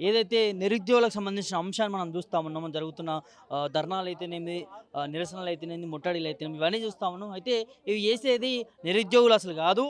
ఏదైతే నిరుద్యోగులకు సంబంధించిన అంశాన్ని మనం చూస్తా ఉన్నామో జరుగుతున్న ధర్నాలు అయితేనేమి నిరసనలు అయితేనేమి ముట్టడిలు అయితేనేమి ఇవన్నీ చూస్తా ఉన్నాం. అయితే ఇవి చేసేది నిరుద్యోగులు అసలు కాదు.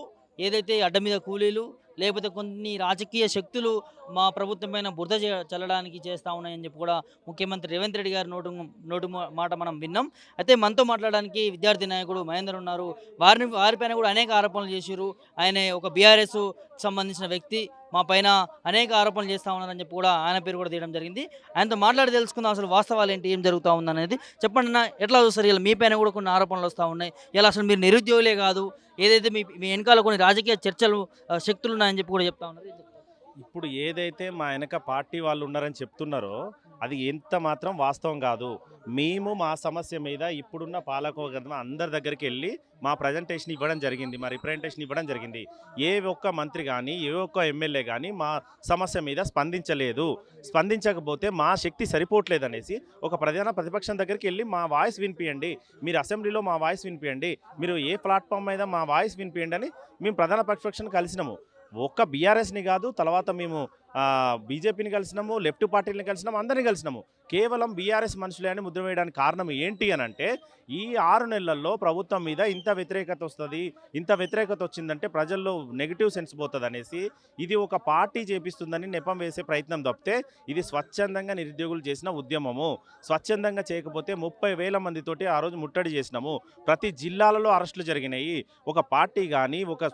ఏదైతే అడ్డ మీద కూలీలు లేకపోతే కొన్ని రాజకీయ శక్తులు మా ప్రభుత్వం పైన బురద చల్లడానికి చేస్తా ఉన్నాయని చెప్పి కూడా ముఖ్యమంత్రి రేవంత్ రెడ్డి గారి నోటు నోటు మాట మనం విన్నాం. అయితే మనతో మాట్లాడడానికి విద్యార్థి నాయకుడు మహేందర్ ఉన్నారు. వారిని వారిపైన కూడా అనేక ఆరోపణలు చేశారు ఆయన ఒక బీఆర్ఎస్ సంబంధించిన వ్యక్తి. మా పైన అనేక ఆరోపణలు చేస్తా ఉన్నారని చెప్పి కూడా ఆయన పేరు కూడా తీయడం జరిగింది. ఆయనతో మాట్లాడి తెలుసుకుందాం అసలు వాస్తవాలు ఏంటి ఏం జరుగుతూ ఉందనేది. చెప్పండి అన్న ఎట్లా చూస్తారు ఇలా మీ పైన కూడా కొన్ని ఆరోపణలు వస్తూ ఉన్నాయి. ఇలా అసలు మీరు నిరుద్యోగులే కాదు ఏదైతే మీ మీ వెనకాల కొన్ని రాజకీయ చర్చలు శక్తులు ఉన్నాయని చెప్పి కూడా చెప్తా ఉన్నారు. ఇప్పుడు ఏదైతే మా వెనక పార్టీ వాళ్ళు ఉన్నారని చెప్తున్నారో అది ఎంత మాత్రం వాస్తవం కాదు. మేము మా సమస్య మీద ఇప్పుడున్న పాలకవర్గం అందరి దగ్గరికి వెళ్ళి మా ప్రజెంటేషన్ ఇవ్వడం జరిగింది మా రిప్రజెంటేషన్ ఇవ్వడం జరిగింది. ఏ ఒక్క మంత్రి కానీ ఏ ఒక్క ఎమ్మెల్యే కానీ మా సమస్య మీద స్పందించలేదు. స్పందించకపోతే మా శక్తి సరిపోవట్లేదు అనేసి ఒక ప్రధాన ప్రతిపక్షం దగ్గరికి వెళ్ళి మా వాయిస్ వినిపియండి. మీరు అసెంబ్లీలో మా వాయిస్ వినిపియండి. మీరు ఏ ప్లాట్ఫామ్ మీద మా వాయిస్ వినిపియండి అని మేము ప్రధాన ప్రతిపక్షాన్ని కలిసినాము. ఒక్క బీఆర్ఎస్ని కాదు తర్వాత మేము బీజేపీని కలిసినాము లెఫ్ట్ పార్టీని కలిసినాము అందరిని కలిసినాము. కేవలం బీఆర్ఎస్ మనుషులే అని ముద్ర వేయడానికి కారణం ఏంటి అని అంటే ఈ ఆరు నెలల్లో ప్రభుత్వం మీద ఇంత వ్యతిరేకత వస్తుంది ఇంత వ్యతిరేకత వచ్చిందంటే ప్రజల్లో నెగిటివ్ సెన్స్ పోతుంది అనేసి ఇది ఒక పార్టీ చేపిస్తుందని నెపం వేసే ప్రయత్నం తప్పితే ఇది స్వచ్ఛందంగా నిరుద్యోగులు చేసిన ఉద్యమము. స్వచ్ఛందంగా చేయకపోతే ముప్పై వేల మందితోటి ఆ రోజు ముట్టడి చేసినాము. ప్రతి జిల్లాలలో అరెస్టులు జరిగినాయి. ఒక పార్టీ కానీ ఒక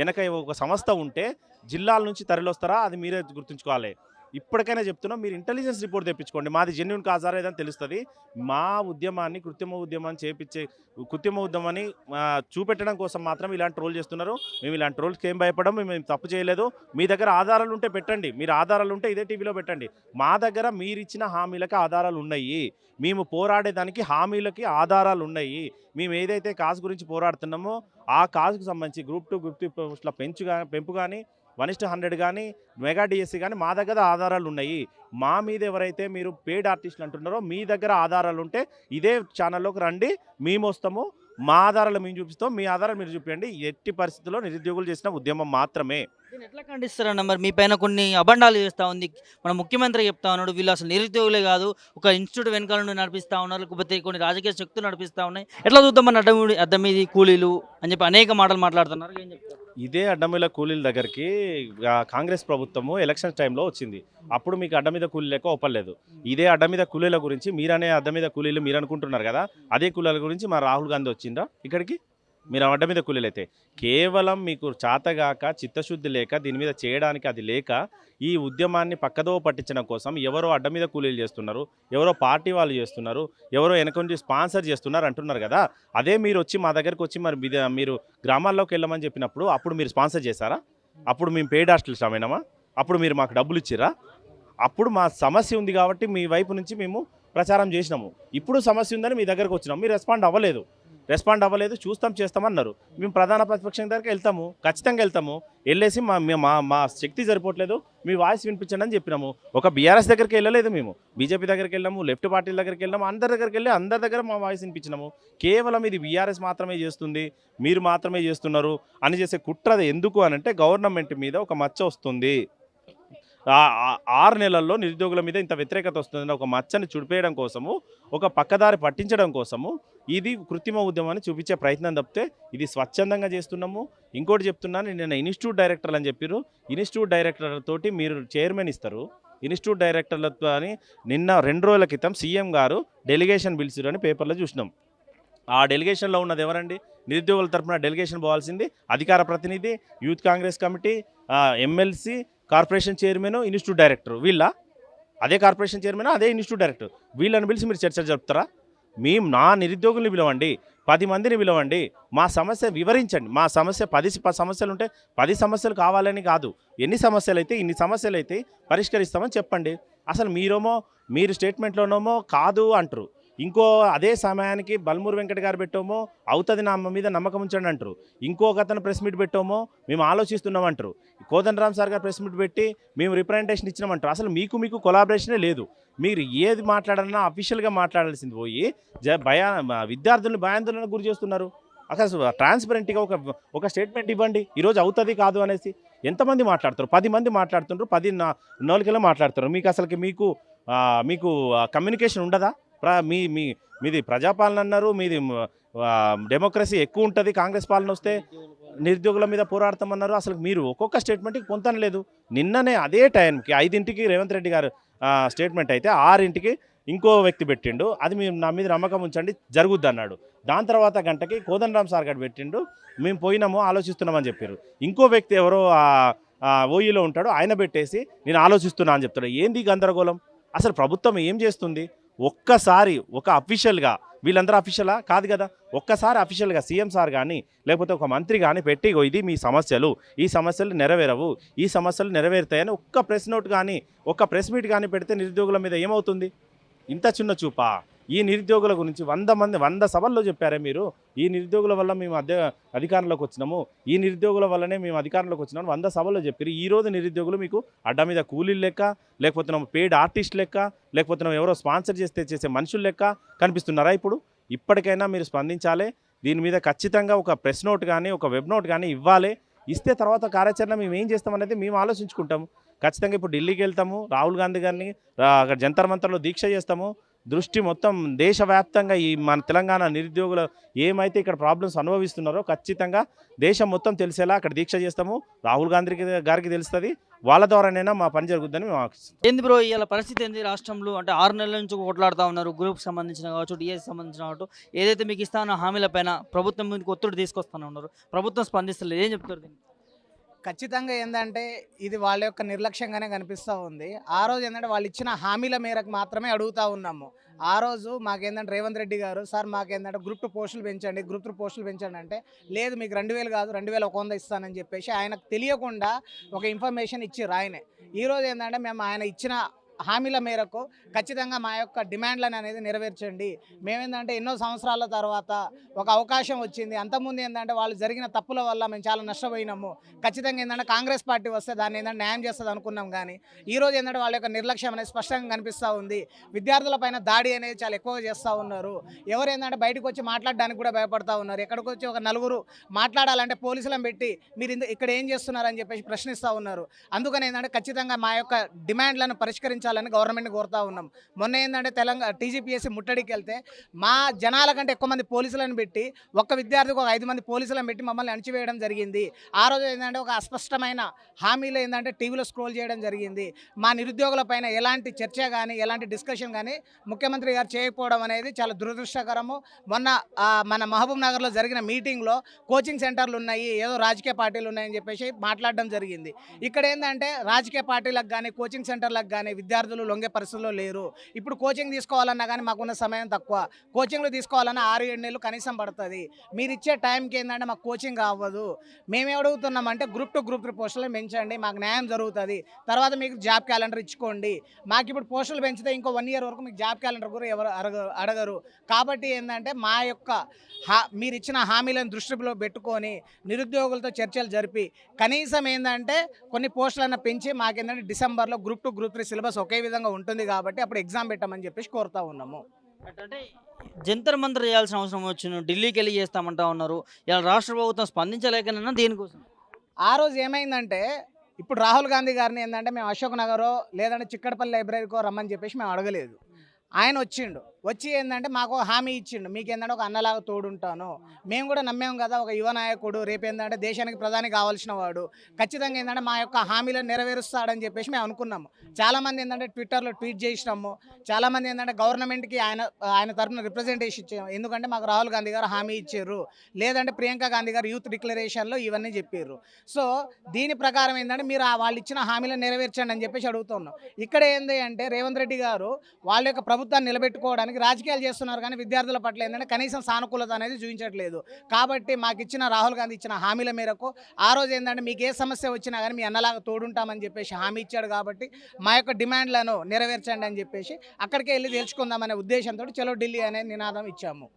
వెనక ఒక సంస్థ ఉంటే జిల్లాల నుంచి తరలిస్తారా అది మీరే గుర్తుంచుకోవాలి. ఇప్పటికైనా చెప్తున్నాం మీరు ఇంటెలిజెన్స్ రిపోర్ట్ తెప్పించుకోండి. మాది జెన్యున్ కాజారా ఏదని తెలుస్తుంది. మా ఉద్యమాన్ని కృత్రిమ ఉద్యమాన్ని చేపించే కృత్రిమ ఉద్యమాన్ని చూపెట్టడం కోసం మాత్రం ఇలాంటి ట్రోల్ చేస్తున్నారు. మేము ఇలాంటి ట్రోల్స్కి ఏం భయపడము మేము తప్పు చేయలేదు. మీ దగ్గర ఆధారాలు ఉంటే పెట్టండి. మీరు ఆధారాలు ఉంటే ఇదే టీవీలో పెట్టండి. మా దగ్గర మీరిచ్చిన హామీలకు హామీలకి ఆధారాలు ఉన్నాయి. మేము పోరాడేదానికి హామీలకి ఆధారాలు ఉన్నాయి. మేము ఏదైతే కాజ్ గురించి పోరాడుతున్నామో ఆ కాజ్కు సంబంధించి గ్రూప్ టూ గ్రూప్ త్రీ పోస్టుల పెంచు పెంపు కానీ వన్ ఇస్ట్ హండ్రెడ్ కానీ మెగా డిఎస్సి కానీ మా దగ్గర ఆధారాలు ఉన్నాయి. మా మీద ఎవరైతే మీరు పేడ్ ఆర్టిస్టులు అంటున్నారో మీ దగ్గర ఆధారాలు ఉంటే ఇదే ఛానల్లోకి రండి మేము వస్తాము. మా ఆధారాలు మేము చూపిస్తాం. మీ ఆధారాలు మీరు చూపించండి ఎట్టి పరిస్థితుల్లో నిరుద్యోగులు చేసిన ఉద్యమం మాత్రమే. దీన్ని ఎట్లా ఖండిస్తారన్న మరి? మీ పైన కొన్ని అబండాలు చేస్తూ ఉంది. మన ముఖ్యమంత్రి చెప్తా ఉన్నాడు వీళ్ళు అసలు నిరుద్యోగులే కాదు. ఒక ఇన్స్టిట్యూట్ వెనకాల నుండి నడిపిస్తా ఉన్నారు. లేకపోతే కొన్ని రాజకీయ శక్తులు నడిపిస్తా ఉన్నాయి. ఎట్లా చూద్దాం అడ్డం అడ్డమీడి మీది కూలీలు అని చెప్పి అనేక మాటలు మాట్లాడుతున్నారు. ఏం చెప్తారు? ఇదే అడ్డం మీద కూలీల దగ్గరికి కాంగ్రెస్ ప్రభుత్వము ఎలక్షన్ టైంలో వచ్చింది. అప్పుడు మీకు అడ్డ మీద కూలీ లెక్క ఒప్పలేదు ఇదే అడ్డం మీద కూలీల గురించి మీరనే అడ్డ మీద కూలీలు మీరు అనుకుంటున్నారు కదా? అదే కూలీల గురించి మా రాహుల్ గాంధీ వచ్చిందా ఇక్కడికి? మీరు అడ్డ మీద కూలీలు అయితే కేవలం మీకు చాతగాక చిత్తశుద్ధి లేక దీని మీద చేయడానికి అది లేక ఈ ఉద్యమాన్ని పక్కదో పట్టించడం కోసం ఎవరో అడ్డ మీద కూలీలు చేస్తున్నారు ఎవరో పార్టీ వాళ్ళు చేస్తున్నారు ఎవరో వెనక నుంచి స్పాన్సర్ చేస్తున్నారు అంటున్నారు కదా. అదే మీరు వచ్చి మా దగ్గరకు వచ్చి మరి మీరు గ్రామాల్లోకి వెళ్ళమని చెప్పినప్పుడు అప్పుడు మీరు స్పాన్సర్ చేశారా? అప్పుడు మేము పేడ్ హాస్టల్స్ అమ్మినామా అప్పుడు మీరు మాకు డబ్బులు ఇచ్చిరా అప్పుడు మా సమస్య ఉంది కాబట్టి మీ వైపు నుంచి మేము ప్రచారం చేసినాము. ఇప్పుడు సమస్య ఉందని మీ దగ్గరకు వచ్చినాం. మీరు రెస్పాండ్ అవ్వలేదు. రెస్పాండ్ అవ్వలేదు చూస్తాం చేస్తామన్నారు మేము ప్రధాన ప్రతిపక్షం దగ్గరికి వెళ్తాము ఖచ్చితంగా వెళ్తాము. వెళ్ళేసి మా మా మా శక్తి సరిపోవట్లేదు మీ వాయిస్ వినిపించండి అని చెప్పినాము. ఒక బీఆర్ఎస్ దగ్గరికి వెళ్ళలేదు మేము. బీజేపీ దగ్గరికి వెళ్ళాము లెఫ్ట్ పార్టీల దగ్గరికి వెళ్ళాము అందరి దగ్గరికి వెళ్ళి అందరి దగ్గర మా వాయిస్ వినిపించినాము. కేవలం ఇది బీఆర్ఎస్ మాత్రమే చేస్తుంది మీరు మాత్రమే చేస్తున్నారు అని చేసే కుట్రది ఎందుకు అని అంటే గవర్నమెంట్ మీద ఒక మచ్చ వస్తుంది. ఆరు నెలల్లో నిరుద్యోగుల మీద ఇంత వ్యతిరేకత వస్తుందని ఒక మచ్చని చుడిపేయడం కోసము ఒక పక్కదారి పట్టించడం కోసము ఇది కృత్రిమ ఉద్యమాన్ని చూపించే ప్రయత్నం తప్పితే ఇది స్వచ్ఛందంగా చేస్తున్నాము. ఇంకోటి చెప్తున్నాను నేను ఇన్స్టిట్యూట్ డైరెక్టర్ అని చెప్పారు ఇన్స్టిట్యూట్ డైరెక్టర్ తోటి మీరు చైర్మన్ ఇస్తారు. ఇన్స్టిట్యూట్ డైరెక్టర్లతో అని నిన్న రెండు రోజుల క్రితం సీఎం గారు డెలిగేషన్ పిలిచిరు అని పేపర్లో చూసినాం. ఆ డెలిగేషన్లో ఉన్నది ఎవరండి? నిరుద్యోగుల తరపున డెలిగేషన్ పోవాల్సింది అధికార ప్రతినిధి youth Congress committee MLC corporation chairman institute director. వీళ్ళ? అదే కార్పొరేషన్ చైర్మన్ అదే ఇన్స్టిట్యూట్ డైరెక్టర్. వీళ్ళని పిలిచి మీరు చర్చలు జరుపుతారా? మేము నా నిరుద్యోగుల్ని పిలవండి పది మందిని పిలవండి మా సమస్య వివరించండి. మా సమస్య పది సమస్యలు ఉంటే పది సమస్యలు కావాలని కాదు. ఎన్ని సమస్యలు అయితే ఇన్ని సమస్యలు అయితే పరిష్కరిస్తామని చెప్పండి. అసలు మీరేమో మీరు స్టేట్మెంట్లోనేమో కాదు అంటారు. ఇంకో అదే సమయానికి బల్మూరు వెంకట గారు పెట్టామో అవుతుంది నా మీద నమ్మకం ఉంచండి అంటారు. ఇంకొక అతను ప్రెస్ మీట్ పెట్టామో మేము ఆలోచిస్తున్నాం అంటారు. Kodandaram sir garu press meet పెట్టి మేము రిప్రజెంటేషన్ ఇచ్చినామంటారు అసలు మీకు మీకు కొలాబరేషనే లేదు. మీరు ఏది మాట్లాడాలన్నా అఫీషియల్గా మాట్లాడాల్సింది పోయి జ భయా విద్యార్థులను భయాందోళనకు గురి చేస్తున్నారు. అసలు ట్రాన్స్పరెంట్గా ఒక ఒక స్టేట్మెంట్ ఇవ్వండి. ఈరోజు అవుతుంది కాదు అనేసి ఎంతమంది మాట్లాడుతారు పది మంది మాట్లాడుతుండ్రు పది నా నోలికలో మాట్లాడుతారు మీకు అసలుకి మీకు మీకు కమ్యూనికేషన్ ఉండదా? ప్ర మీ మీ మీది ప్రజాపాలన అన్నారు మీది డెమోక్రసీ ఎక్కువ ఉంటుంది కాంగ్రెస్ పాలన వస్తే నిరుద్యోగుల మీద పోరాడతామన్నారు అసలు మీరు ఒక్కొక్క స్టేట్మెంట్కి పొంతనలేదు. నిన్ననే అదే టైంకి ఐదింటికి రేవంత్ రెడ్డి గారు స్టేట్మెంట్ అయితే ఆరింటికి ఇంకో వ్యక్తి పెట్టిండు. అది మీ నా మీద నమ్మకం ఉంచండి జరుగుద్ది అన్నాడు. దాని తర్వాత గంటకి కోదండరామ్ సార్ గారు పెట్టిండు. మేము పోయినాము ఆలోచిస్తున్నామని చెప్పారు. ఇంకో వ్యక్తి ఎవరో ఓయిలో ఉంటాడో ఆయన పెట్టేసి నేను ఆలోచిస్తున్నా అని చెప్తాడు ఏంది గందరగోళం? అసలు ప్రభుత్వం ఏం చేస్తుంది? ఒక్కసారి ఒక అఫీషియల్గా వీళ్ళందరూ అఫీషియలా? కాదు కదా. ఒక్కసారి అఫీషియల్గా సీఎం సార్ కానీ లేకపోతే ఒక మంత్రి కానీ పెట్టి ఇది మీ సమస్యలు ఈ సమస్యలు నెరవేరవు ఈ సమస్యలు నెరవేరుతాయని ఒక్క ప్రెస్ నోట్ కానీ ఒక్క ప్రెస్ మీట్ కానీ పెడితే నిరుద్యోగుల మీద ఏమవుతుంది? ఇంత చిన్న చూపా? ఈ నిరుద్యోగుల గురించి వంద మంది వంద సభల్లో చెప్పారే మీరు. ఈ నిరుద్యోగుల వల్ల మేము అధ్య అధికారంలోకి వచ్చినాము. ఈ నిరుద్యోగుల వల్లనే మేము అధికారంలోకి వచ్చినాము వంద సభల్లో చెప్పారు ఈ రోజు నిరుద్యోగులు మీకు అడ్డ మీద కూలీలు లెక్క లేకపోతే పెయిడ్ ఆర్టిస్ట్ లెక్క లేకపోతే ఎవరో స్పాన్సర్ చేస్తే చేసే మనుషులు లెక్క కనిపిస్తున్నారా ఇప్పుడు? ఇప్పటికైనా మీరు స్పందించాలి. దీని మీద ఖచ్చితంగా ఒక ప్రెస్ నోట్ కానీ ఒక వెబ్ నోట్ కానీ ఇవ్వాలి. ఇస్తే తర్వాత కార్యాచరణ మేము ఏం చేస్తామనేది మేము ఆలోచించుకుంటాము. ఖచ్చితంగా ఇప్పుడు ఢిల్లీకి వెళ్తాము. రాహుల్ గాంధీ గారిని అక్కడ జంతర్ మంతర్లో దీక్ష చేస్తాము. దృష్టి మొత్తం దేశవ్యాప్తంగా ఈ మన తెలంగాణ నిరుద్యోగులు ఏమైతే ఇక్కడ ప్రాబ్లమ్స్ అనుభవిస్తున్నారో ఖచ్చితంగా దేశం మొత్తం తెలిసేలా అక్కడ దీక్ష చేస్తాము. రాహుల్ గాంధీకి గారికి తెలుస్తుంది. వాళ్ళ ద్వారానైనా మా పని జరుగుద్దని మేము ఆశిస్తున్నాం. ఏంది బ్రో ఇవాళ పరిస్థితి ఏంది? రాష్ట్రంలో అంటే ఆరు నెలల నుంచి కొట్లాడుతూ ఉన్నారు. గ్రూప్ సంబంధించిన కావచ్చు డిఎస్ సంబంధించిన కావచ్చు. ఏదైతే మీకు ఇస్తానో హామీల పైన ప్రభుత్వం మీకు ఒత్తిడి తీసుకొస్తానే ఉన్నారు. ప్రభుత్వం స్పందిస్తలేదు. ఏం చెప్తారు దీనికి ఖచ్చితంగా ఏంటంటే ఇది వాళ్ళ యొక్క నిర్లక్ష్యంగానే కనిపిస్తూ ఉంది. ఆ రోజు ఏంటంటే వాళ్ళు ఇచ్చిన హామీల మేరకు మాత్రమే అడుగుతా ఉన్నాము. ఆ రోజు మాకేంటంటే రేవంత్ రెడ్డి గారు సార్ మాకేంటంటే గ్రూప్ టూ పోస్టులు పెంచండి గ్రూప్ త్రీ పోస్టులు పెంచండి అంటే లేదు మీకు రెండు వేలు కాదు రెండు వేల ఒక వంద ఇస్తానని చెప్పేసి ఆయనకు తెలియకుండా ఒక ఇన్ఫర్మేషన్ ఇచ్చి రాయనే ఈ రోజు ఏంటంటే మేము ఆయన ఇచ్చిన హామీల మేరకు ఖచ్చితంగా మా యొక్క డిమాండ్లను అనేది నెరవేర్చండి. మేమేందంటే ఎన్నో సంవత్సరాల తర్వాత ఒక అవకాశం వచ్చింది. అంతకుముందు ఏంటంటే వాళ్ళు జరిగిన తప్పుల వల్ల మేము చాలా నష్టపోయినాము. ఖచ్చితంగా ఏంటంటే కాంగ్రెస్ పార్టీ వస్తే దాన్ని ఏంటంటే న్యాయం చేస్తుంది అనుకున్నాం కానీ ఈరోజు ఏంటంటే వాళ్ళ యొక్క నిర్లక్ష్యం అనేది స్పష్టంగా కనిపిస్తూ ఉంది. విద్యార్థుల పైన దాడి అనేది చాలా ఎక్కువగా చేస్తూ ఉన్నారు. ఎవరు ఏంటంటే బయటకు వచ్చి మాట్లాడడానికి కూడా భయపడతా ఉన్నారు. ఎక్కడికి వచ్చి ఒక నలుగురు మాట్లాడాలంటే పోలీసులను పెట్టి మీరు ఇక్కడ ఏం చేస్తున్నారని చెప్పేసి ప్రశ్నిస్తూ ఉన్నారు. అందుకని ఏంటంటే ఖచ్చితంగా మా యొక్క డిమాండ్లను పరిష్కరించాలి పరిష్కరించాలని గవర్నమెంట్ కోరుతా ఉన్నాం. మొన్న ఏంటంటే తెలంగాణ టీజీపీఎస్సీ ముట్టడికి వెళ్తే మా జనాల కంటే ఎక్కువ మంది పోలీసులను పెట్టి ఒక్క విద్యార్థికి ఒక ఐదు మంది పోలీసులను పెట్టి మమ్మల్ని అణచివేయడం జరిగింది. ఆ రోజు ఏంటంటే ఒక అస్పష్టమైన హామీలు ఏంటంటే టీవీలో స్క్రోల్ చేయడం జరిగింది. మా నిరుద్యోగుల పైన ఎలాంటి చర్చ కానీ ఎలాంటి డిస్కషన్ కానీ ముఖ్యమంత్రి గారు చేయకపోవడం అనేది చాలా దురదృష్టకరము. మొన్న మన మహబూబ్ నగర్లో జరిగిన మీటింగ్లో కోచింగ్ సెంటర్లు ఉన్నాయి ఏదో రాజకీయ పార్టీలు ఉన్నాయని చెప్పేసి మాట్లాడడం జరిగింది. ఇక్కడ ఏంటంటే రాజకీయ పార్టీలకు కానీ కోచింగ్ సెంటర్లకు కానీ విద్యార్థులు లొంగే పరిస్థితుల్లో లేరు. ఇప్పుడు కోచింగ్ తీసుకోవాలన్నా కానీ మాకున్న సమయం తక్కువ. కోచింగ్లు తీసుకోవాలన్నా ఆరు ఏడు నెలలు కనీసం పడుతుంది. మీరు ఇచ్చే టైంకి ఏంటంటే మాకు కోచింగ్ అవ్వదు మేము అడుగుతున్నామంటే గ్రూప్ టు గ్రూప్ పోస్టులు పెంచండి మాకు న్యాయం జరుగుతుంది. తర్వాత మీకు జాబ్ క్యాలెండర్ ఇచ్చుకోండి. మాకు ఇప్పుడు పోస్టులు పెంచితే ఇంకో వన్ ఇయర్ వరకు మీకు జాబ్ క్యాలెండర్ కూడా ఎవరు అడగ అడగరు. కాబట్టి ఏంటంటే మా యొక్క హా మీరు ఇచ్చిన హామీలను దృష్టిలో పెట్టుకొని నిరుద్యోగులతో చర్చలు జరిపి కనీసం ఏంటంటే కొన్ని పోస్టులన్న పెంచి మాకేంటంటే డిసెంబర్లో group two group three syllabus ఒక విధంగా ఉంటుంది కాబట్టి అప్పుడు ఎగ్జామ్ పెట్టమని చెప్పేసి కోరుతా ఉన్నాము. అంటే జంతర్ మంతర్ చేయాల్సిన అవసరం వచ్చిన ఢిల్లీకి వెళ్ళి చేస్తామంటా ఉన్నారు. ఇలా రాష్ట్ర ప్రభుత్వం స్పందించలేకనన్నా దేనికోసం? ఆ రోజు ఏమైందంటే ఇప్పుడు రాహుల్ గాంధీ గారిని ఏంటంటే మేము అశోక్ నగరో లేదంటే చిక్కడపల్లి లైబ్రరీకో రమ్మని చెప్పేసి మేము అడగలేదు. ఆయన వచ్చిండు. వచ్చి ఏంటంటే మాకు హామీ ఇచ్చిండు. మీకు ఏంటంటే ఒక అన్నలాగా తోడుంటాను. మేము కూడా నమ్మాం కదా ఒక యువ నాయకుడు రేపు ఏంటంటే దేశానికి ప్రధాని కావాల్సిన వాడు. ఖచ్చితంగా ఏంటంటే మా యొక్క హామీలను నెరవేరుస్తాడని చెప్పేసి మేము అనుకున్నాము. చాలామంది ఏంటంటే ట్విట్టర్లో ట్వీట్ చేసినాము. చాలామంది ఏంటంటే గవర్నమెంట్కి ఆయన ఆయన తరఫున రిప్రజెంటేషన్ ఇచ్చాము. ఎందుకంటే మాకు రాహుల్ గాంధీ గారు హామీ ఇచ్చారు. లేదంటే ప్రియాంక గాంధీ గారు యూత్ డిక్లరేషన్లో ఇవన్నీ చెప్పారు. సో దీని ప్రకారం ఏంటంటే మీరు ఆ వాళ్ళు ఇచ్చిన హామీలను నెరవేర్చండి అని చెప్పేసి అడుగుతున్నాం. ఇక్కడ ఏంది అంటే రేవంత్ రెడ్డి గారు వాళ్ళ యొక్క ప్రభుత్వాన్ని నిలబెట్టుకోవడానికి రాజకీయాలు చేస్తున్నారు కానీ విద్యార్థుల పట్ల ఏంటంటే కనీసం సానుకూలత అనేది చూపించట్లేదు. కాబట్టి మాకు ఇచ్చిన రాహుల్ గాంధీ ఇచ్చిన హామీల మేరకు ఆ రోజు ఏంటంటే మీకు ఏ సమస్య వచ్చినా కానీ మీ అన్నలాగా తోడుంటామని చెప్పేసి హామీ ఇచ్చాడు కాబట్టి మా యొక్క డిమాండ్లను నెరవేర్చండి అని చెప్పేసి అక్కడికే వెళ్ళి తెలుసుకుందామనే ఉద్దేశంతో చలో ఢిల్లీ అనే నినాదం ఇచ్చాము.